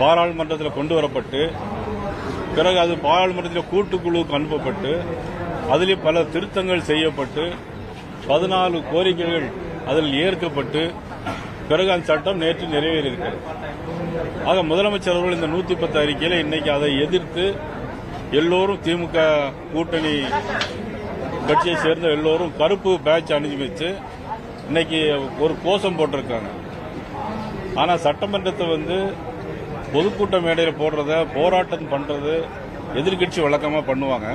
பாராளுமன்றத்தில் கொண்டு வரப்பட்டு பிறகு அது பாராளுமன்றத்தில் கூட்டுக்குழுவுக்கு அனுப்பப்பட்டு அதிலே பல திருத்தங்கள் செய்யப்பட்டு பதினாலு கோரிக்கைகள் அதில் ஏற்கப்பட்டு பிறகு அந்த சட்டம் நேற்று நிறைவேறியிருக்கிறது. ஆக முதலமைச்சர் அவர்கள் இந்த நூத்தி பத்து அறிக்கையில் இன்னைக்கு அதை எதிர்த்து எல்லோரும் திமுக கூட்டணி கட்சியை சேர்ந்த எல்லோரும் கருப்பு பேட்ச் அணிஞ்சு வச்சு இன்னைக்கு ஒரு கோஷம் போட்டிருக்காங்க. ஆனால் சட்டமன்றத்தை வந்து பொதுக்கூட்ட மேடையில் போடுறத போராட்டம் பண்றது எதிர்க்கட்சி வழக்கமா பண்ணுவாங்க.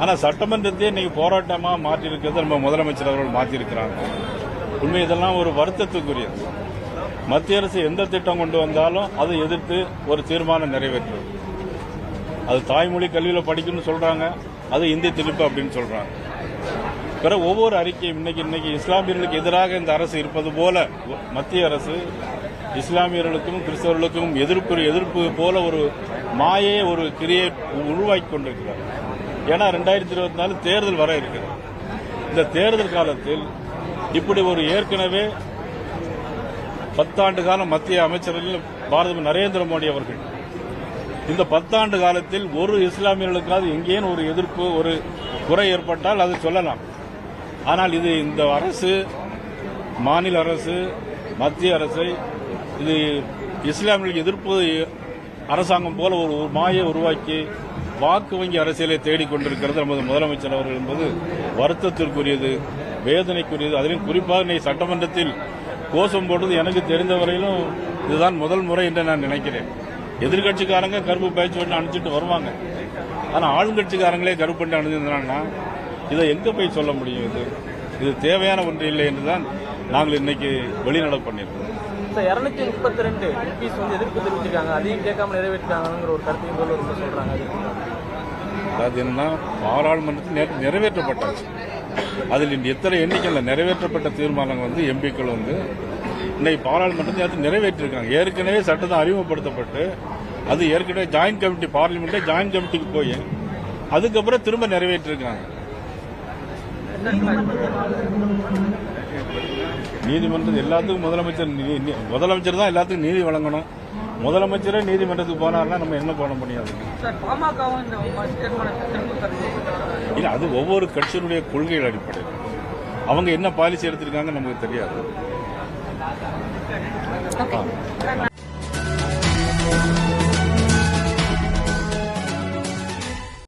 ஆனா சட்டமன்றத்தையே இன்னைக்கு போராட்டமா மாற்றியிருக்கிறது நம்ம முதலமைச்சர் அவர்கள் மாற்றிருக்கிறாங்க உண்மை இதெல்லாம் ஒரு வருத்தத்துக்குரியது. மத்திய அரசு எந்த திட்டம் கொண்டு வந்தாலும் அதை எதிர்த்து ஒரு தீர்மானம் நிறைவேற்றும். அது தாய்மொழி கல்வியில் படிக்கணும்னு சொல்றாங்க. அது இந்தி திருப்பு அப்படின்னு சொல்றாங்க. பிற ஒவ்வொரு அறிக்கையும் இன்னைக்கு இன்னைக்கு இஸ்லாமியர்களுக்கு எதிராக இந்த அரசு இருப்பது போல மத்திய அரசு இஸ்லாமியர்களுக்கும் கிறிஸ்தவர்களுக்கும் எதிர்ப்பு எதிர்ப்பு போல ஒரு மாயை ஒரு கிரியேட் உருவாக்கி கொண்டிருக்கிறார் ஏன்னா ரெண்டாயிரத்தி இருபத்தி நாலு தேர்தல் வர இருக்கிறது. இந்த தேர்தல் காலத்தில் இப்படி ஒரு ஏற்கனவே பத்தாண்டு காலம் மத்திய அமைச்சர்கள் பாரத நரேந்திர மோடி அவர்கள் இந்த பத்தாண்டு காலத்தில் ஒரு இஸ்லாமியர்களுக்காவது எங்கேயும் ஒரு எதிர்ப்பு ஒரு குறை ஏற்பட்டால் அது சொல்லலாம். ஆனால் இது இந்த அரசு மாநில அரசு மத்திய அரசை இது இஸ்லாமியர்களுக்கு எதிர்ப்பு அரசாங்கம் போல ஒரு மாயை உருவாக்கி வாக்கு வங்கி அரசியலை தேடிக்கொண்டிருக்கிறது நமது முதலமைச்சர் அவர்கள் என்பது வருத்தத்திற்குரியது வேதனைக்குரியது. அதிலும் குறிப்பாக இன்னைக்கு சட்டமன்றத்தில் கோஷம் போட்டது எனக்கு தெரிந்த வரையிலும் இதுதான் முதல் முறை என்று நான் நினைக்கிறேன். எதிர்கட்சிக்காரங்க கருப்பு பயிற்சி பண்ணி அனுப்பிச்சிட்டு வருவாங்க. ஆனால் ஆளுங்கட்சிக்காரங்களே கருப்பு பண்ணி அனுப்பிச்சிருந்தாங்கன்னா இதை எங்கே போய் சொல்ல முடியும் இது? இது தேவையான ஒன்று இல்லை என்றுதான் நாங்கள் இன்னைக்கு வெளிநடப்பு பண்ணியிருக்கோம். சார் இரநூத்தி முப்பத்தி ரெண்டு எம்பிஸ் வந்து எதிர்ப்பு தெரிவிச்சிருக்காங்க. அதையும் கேட்காம நிறைவேற்றிட்டாங்கிற ஒரு கருத்தையும் சொல்ல சொல்றாங்க? அது என்னன்னா பாராளுமன்றத்தில் நிறைவேற்றப்பட்டாச்சு. அதில் எத்தனை எண்ணிக்கையில் நிறைவேற்றப்பட்ட தீர்மானங்கள் வந்து எம்பிக்கள் வந்து இன்னைக்கு பாராளுமன்றத்தில் நேற்று நிறைவேற்றிருக்காங்க. ஏற்கனவே சட்டத்தை அறிமுகப்படுத்தப்பட்டு அது ஏற்கனவே ஜாயின்ட் கமிட்டி பார்லிமெண்ட்டே ஜாயின்ட் கமிட்டிக்கு போய் அதுக்கப்புறம் திரும்ப நிறைவேற்றிருக்காங்க. நீதிமன்றம் எல்லாத்துக்கும் முதலமைச்சர் முதலமைச்சர் தான் எல்லாத்துக்கும் நீதி வழங்கணும். முதலமைச்சரே நீதிமன்றத்துக்கு போனார்னா நம்ம என்ன பண்ண முடியாது? இல்ல அது ஒவ்வொரு கட்சியினுடைய கொள்கைகள் அடிப்படையில். அவங்க என்ன பாலிசி எடுத்திருக்காங்க நமக்கு தெரியாது.